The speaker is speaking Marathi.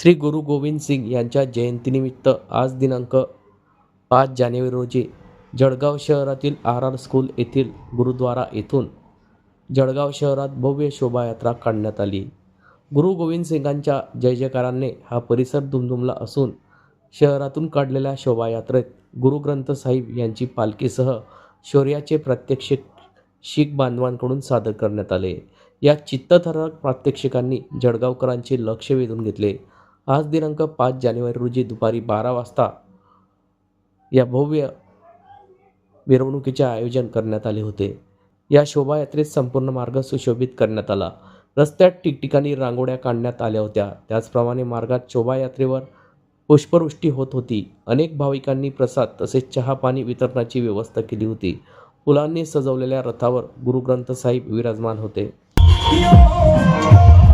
श्री गुरु गोविंद सिंग यांच्या जयंतीनिमित्त आज दिनांक पाच जानेवारी रोजी जळगाव शहरातील आर आर स्कूल येथील गुरुद्वारा येथून जळगाव शहरात भव्य शोभायात्रा काढण्यात आली. गुरु गोविंद सिंगांच्या जय जयकारांनी हा परिसर दुमदुमला असून शहरातून काढलेल्या शोभायात्रेत गुरु ग्रंथ साहिब यांची पालखीसह शौर्याचे प्रात्यक्षिक शीख बांधवांकडून सादर करण्यात आले. या चित्तथरारक प्रात्यक्षिकांनी जळगावकरांचे लक्ष वेधून घेतले. आज दिनांक पाच जानेवारी रोजी दुपारी बारा वाजता या भव्य मिरवणुकीचे आयोजन करण्यात आले होते. या शोभायात्रेत संपूर्ण मार्ग सुशोभित करण्यात आला. रस्त्यात ठिकठिकाणी रांगोळ्या काढण्यात आल्या होत्या. त्याचप्रमाणे मार्गात शोभायात्रेवर पुष्पवृष्टी होत होती. अनेक भाविकांनी प्रसाद तसेच चहा पाणी वितरणाची व्यवस्था केली होती. फुलांनी सजवलेल्या रथावर गुरुग्रंथ साहिब विराजमान होते. Yo